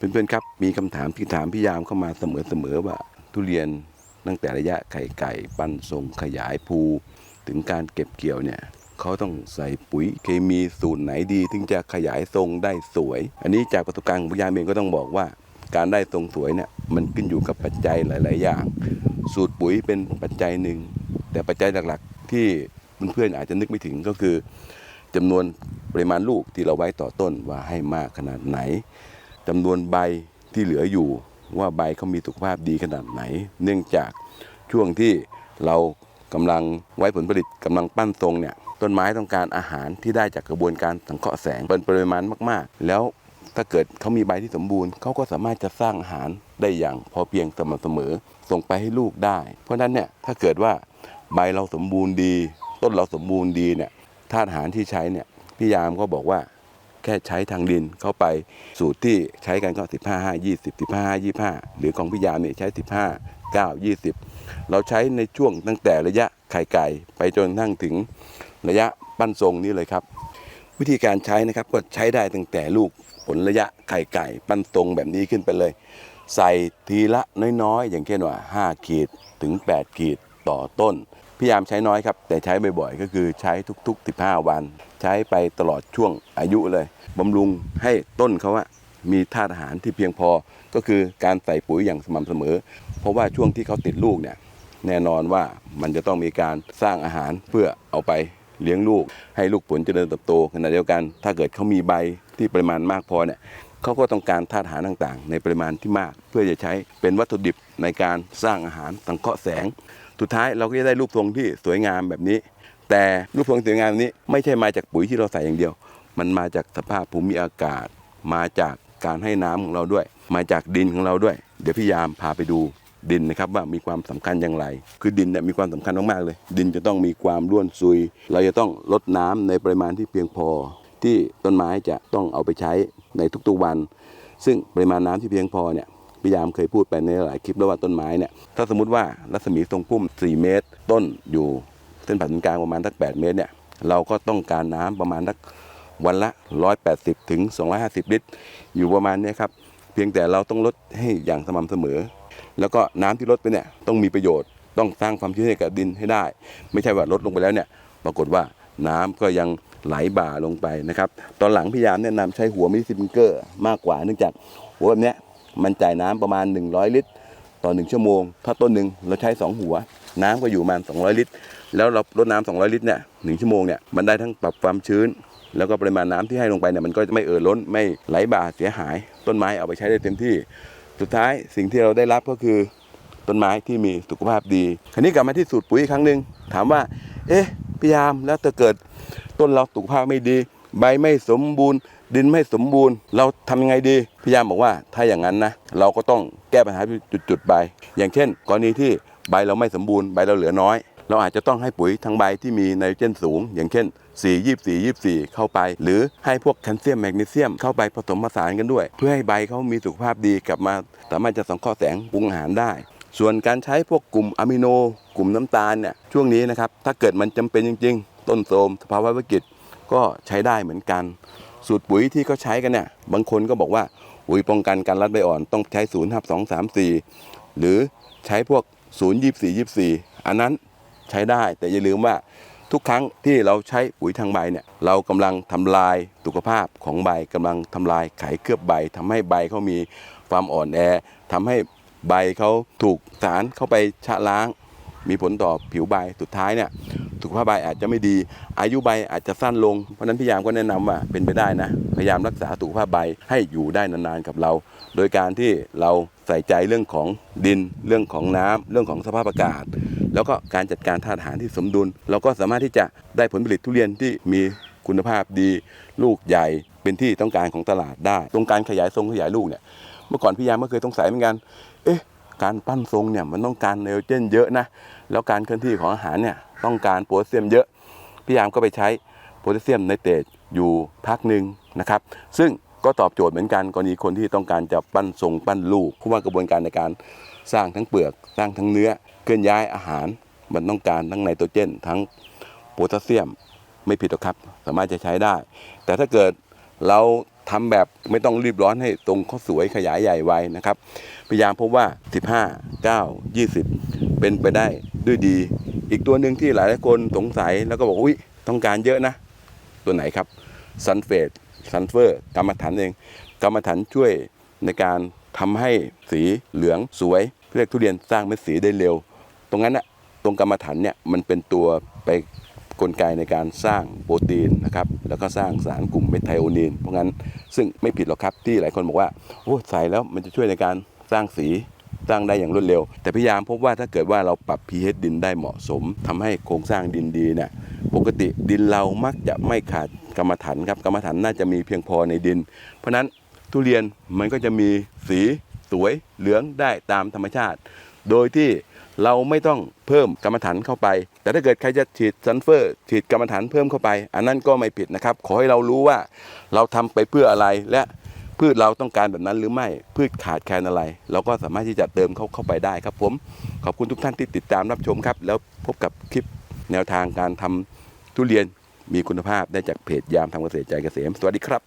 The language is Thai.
เพื่อนๆครับมีคำถามที่ถามพี่ยามเข้ามาเสมอๆว่า ทุเรียนตั้งแต่ระยะไข่ไก่ ปั้นทรงขยายภูถึงการเก็บเกี่ยวเนี่ยเขาต้องใส่ปุ๋ยเคมีสูตรไหนดีถึงจะขยายทรงได้สวย อันนี้จากประสบการณ์ของพี่ยามเองก็ต้องบอกว่า การได้ทรงสวยเนี่ยมันขึ้นอยู่กับปัจจัยหลาย ๆ อย่าง สูตรปุ๋ยเป็นปัจจัยหนึ่งแต่ปัจจัยหลักๆ ที่เพื่อนๆอาจจะนึกไม่ถึงก็คือจำนวนปริมาณลูกที่เราไว้ต่อต้นว่าให้มากขนาดไหน จำนวนใบที่เหลืออยู่ว่าใบเขามีสุขภาพดีขนาดไหน เนื่องจากช่วงที่เรากำลังไว้ผลผลิตกำลังปั้นทรงเนี่ยต้นไม้ต้องการอาหารที่ได้จากกระบวนการสังเคราะห์แสงเป็นปริมาณมาก ๆ แล้วถ้าเกิดเขามีใบที่สมบูรณ์เขาก็สามารถจะสร้างอาหารได้อย่างพอเพียงสม่ำเสมอ ส่งไปให้ลูกได้ เพราะฉะนั้นเนี่ยถ้าเกิดว่าใบเราสมบูรณ์ดี ต้นเราสมบูรณ์ดีเนี่ยธาตุอาหารที่ใช้เนี่ยพี่ยามก็บอกว่า แค่ใช้ทางดินเข้าไปสูตรที่ใช้กันก็ 15 5 20 15 5 25 หรือของพี่ยามเนี่ยใช้ 15 9 20 เราใช้ในช่วงตั้งแต่ระยะไข่ไก่ไปจนกระทั่งถึงระยะปั้นทรงนี้เลยครับ วิธีการใช้นะครับก็ใช้ได้ตั้งแต่ลูกผลระยะไข่ไก่ปั้นทรงแบบนี้ขึ้นไปเลย ใส่ทีละน้อยๆ อย่างเช่นว่า 5 ขีดถึง 8 ขีดต่อต้น พยายามใช้น้อยครับ แต่ใช้บ่อยๆ ก็คือใช้ทุก ๆ 15 วัน ใช้ไปตลอดช่วงอายุเลยบำรุงให้ต้นเขาอะมีธาตุอาหารที่เพียงพอก็คือการใส่ปุ๋ยอย่างสม่ำเสมอ เพราะว่าช่วงที่เขาติดลูกเนี่ยแน่นอนว่ามันจะต้องมีการสร้างอาหารเพื่อเอาไปเลี้ยงลูก ให้ลูกผลเจริญเติบโตขณะเดียวกัน ถ้าเกิดเขามีใบที่ปริมาณมากพอเนี่ยเขาก็ต้องการธาตุอาหารต่างๆ ในปริมาณที่มาก เพื่อจะใช้เป็นวัตถุดิบในการสร้างอาหารสังเคราะห์แสง สุดท้ายเราก็จะได้รูปทรงที่สวยงามแบบนี้ แต่รูปทรงสวยงามนี้ไม่ใช่มาจากปุ๋ยที่เราใส่อย่างเดียว มันมาจากสภาพภูมิอากาศ มาจากการให้น้ำของเราด้วย มาจากดินของเราด้วย เดี๋ยวพี่ยามพาไปดูดินนะครับว่ามีความสำคัญอย่างไร คือดินเนี่ยมีความสำคัญมากๆเลย ดินจะต้องมีความร่วนซุย เราจะต้องลดน้ำในปริมาณที่เพียงพอ ที่ต้นไม้จะต้องเอาไปใช้ในทุกๆวัน ซึ่งปริมาณน้ำที่เพียงพอเนี่ยพี่ยามเคยพูดไปในหลายคลิปแล้วว่าต้นไม้เนี่ยถ้าสมมติว่ารัศมีทรงพุ่ม 4 เมตร ต้นอยู่ ส้นผ่าศูนย์กลางประมาณสัก8เมตรเนี่ยเราก็ต้องการน้ำประมาณสักวันละ 180ถึง250 ลิตร อยู่ประมาณนี้ครับเพียงแต่เราต้องลดให้อย่างสม่ำเสมอ แล้วก็น้ำที่ลดไปเนี่ยต้องมีประโยชน์ต้องสร้างความชื้นให้กับดินให้ได้ ไม่ใช่ว่าลดลงไปแล้วเนี่ยปรากฏว่าน้ำก็ยังไหลบ่าลงไปนะครับ ตอนหลังพยายามแนะนำใช้หัวมิสซิมเกอร์มากกว่าเนื่องจากหัวแบบเนี้ยมันจ่ายน้ำประมาณ 100 ลิตร ต่อ 1 ชั่วโมง ถ้าต้นหนึ่งเราใช้ 2 หัว น้ำก็อยู่ประมาณ 200 ลิตร แล้วเราลดน้ำ200 ลิตรเนี่ยหนึ่งชั่วโมงเนี่ยมันได้ทั้งปรับความชื้น แล้วก็ปริมาณน้ำที่ให้ลงไปเนี่ยมันก็จะไม่เอ่อล้นไม่ไหลบ่าเสียหาย ต้นไม้เอาไปใช้ได้เต็มที่ สุดท้ายสิ่งที่เราได้รับก็คือต้นไม้ที่มีสุขภาพดีคราวนี้กลับมาที่สูตรปุ๋ยอีกครั้งหนึ่งถามว่า เอ๊ะพยายามแล้วถ้าเกิดต้นเราสุขภาพไม่ดี ใบไม่สมบูรณ์ ดินไม่สมบูรณ์ เราทำยังไงดีพยายามบอกว่าถ้าอย่างนั้นนะเราก็ต้องแก้ปัญหาจุดๆไปอย่างเช่น กรณีที่ใบเราไม่สมบูรณ์ใบเราเหลือน้อย เราอาจจะต้องให้ปุ๋ยทางใบที่มีไนโตรเจนสูง อย่างเช่น 4 24 24 เข้าไป หรือให้พวกแคลเซียมแมกนีเซียมเข้าไปผสมผสานกันด้วย เพื่อให้ใบเขามีสุขภาพดีกลับมา สามารถจะสังเคราะห์แสงปรุงอาหารได้ ส่วนการใช้พวกกลุ่มอะมิโน กลุ่มน้ำตาลเนี่ยช่วงนี้นะครับถ้าเกิดมันจำเป็นจริง ๆ ต้นโทรมสภาวะวิกฤต ก็ใช้ได้เหมือนกัน สูตรปุ๋ยที่เขาใช้กันเนี่ยบางคนก็บอกว่าปุ๋ยป้องกันการรัดใบอ่อนต้องใช้0 5 2 3 4หรือใช้พวก0 24 24อันนั้นใช้ได้แต่อย่าลืมว่าทุกครั้งที่เราใช้ปุ๋ยทางใบเนี่ยเรากำลังทำลายสุขภาพของใบกำลังทำลายไขเคลือบใบทำให้ใบเขามีความอ่อนแอทำให้ใบเขาถูกสารเข้าไปชะล้าง มีผลต่อผิวใบสุดท้ายเนี่ย สุขภาพใบอาจจะไม่ดี อายุใบอาจจะสั้นลง เพราะนั้นพยายามก็แนะนำว่าเป็นไปได้นะ พยายามรักษาสุขภาพใบให้อยู่ได้นานๆกับเรา โดยการที่เราใส่ใจเรื่องของดิน เรื่องของน้ำเรื่องของสภาพอากาศ แล้วก็การจัดการธาตุอาหารที่สมดุล เราก็สามารถที่จะได้ผลผลิตทุเรียนที่มีคุณภาพดี ลูกใหญ่เป็นที่ต้องการของตลาดได้ ตรงการขยายทรงขยายลูกเนี่ยเมื่อก่อนพี่ยามก็เคยสงสัยเหมือนกัน เอ๊ะ การปั้นทรงเนี่ยมันต้องการไนโตรเจนเยอะนะ แล้วการเคลื่อนที่ของอาหารเนี่ย ต้องการโพแทสเซียมเยอะ พี่ยามก็ไปใช้โพแทสเซียมไนเตรตอยู่พักหนึ่งนะครับ ซึ่งก็ตอบโจทย์เหมือนกันกรณีคนที่ต้องการจะปั้นทรงปั้นลูกเพราะว่ากระบวนการในการสร้างทั้งเปลือก สร้างทั้งเนื้อเคลื่อนย้ายอาหาร มันต้องการทั้งไนโตรเจน ทั้งโพแทสเซียมไม่ผิดหรอกครับ สามารถจะใช้ได้ แต่ถ้าเกิดเราททำแบบไม่ต้องรีบร้อนให้ตรงข้าสวยขยายใหญ่ไวนะครับ พยายามพบว่า 15 9 20 เป็นไปได้ด้วยดี อีกตัวหนึ่งที่หลายหลายคนสงสัยแล้วก็บอกอุ้ยต้องการเยอะนะ ตัวไหนครับซันเฟตซันเฟอร์กรรมฐานเองกรรมฐานช่วยในการทำให้สีเหลืองสวยเรียกทุเรียนสร้างเม็ดสีได้เร็ว ตรงนั้นนะตรงกรรมฐานเนี่ยมันเป็นตัวไปกลไกในการสร้างโปรตีนนะครับแล้วก็สร้างสารกลุ่มเมทไทโอนีนเพราะงั้นซึ่งไม่ผิดหรอกครับที่หลายคนบอกว่าโอ้ใส่แล้วมันจะช่วยในการสร้างสี สร้างได้อย่างรวดเร็ว แต่พยายามพบว่าถ้าเกิดว่าเราปรับ pH ดินได้เหมาะสมทำให้โครงสร้างดินดีเนี่ยปกติดินเรามักจะไม่ขาดกรรมฐานครับกรรมฐานน่าจะมีเพียงพอในดิน เพราะนั้นทุเรียนมันก็จะมีสีสวยเหลืองได้ตามธรรมชาติ โดยที่เราไม่ต้องเพิ่มกรรมฐานเข้าไป แต่ถ้าเกิดใครจะฉีดซัลเฟอร์ฉีดกรรมฐานเพิ่มเข้าไป อันนั้นก็ไม่ผิดนะครับ ขอให้เรารู้ว่าเราทำไปเพื่ออะไรและ พืชเราต้องการแบบนั้นหรือไม่พืชขาดแคลนอะไร เราก็สามารถที่จะเติมเข้าเข้าไปได้ครับ ผมขอบคุณทุกท่านที่ติดตามรับชมครับ แล้วพบกับคลิปแนวทางการทำทุเรียนมีคุณภาพได้จากเพจยามทำเกษตรใจเกษมสวัสดีครับ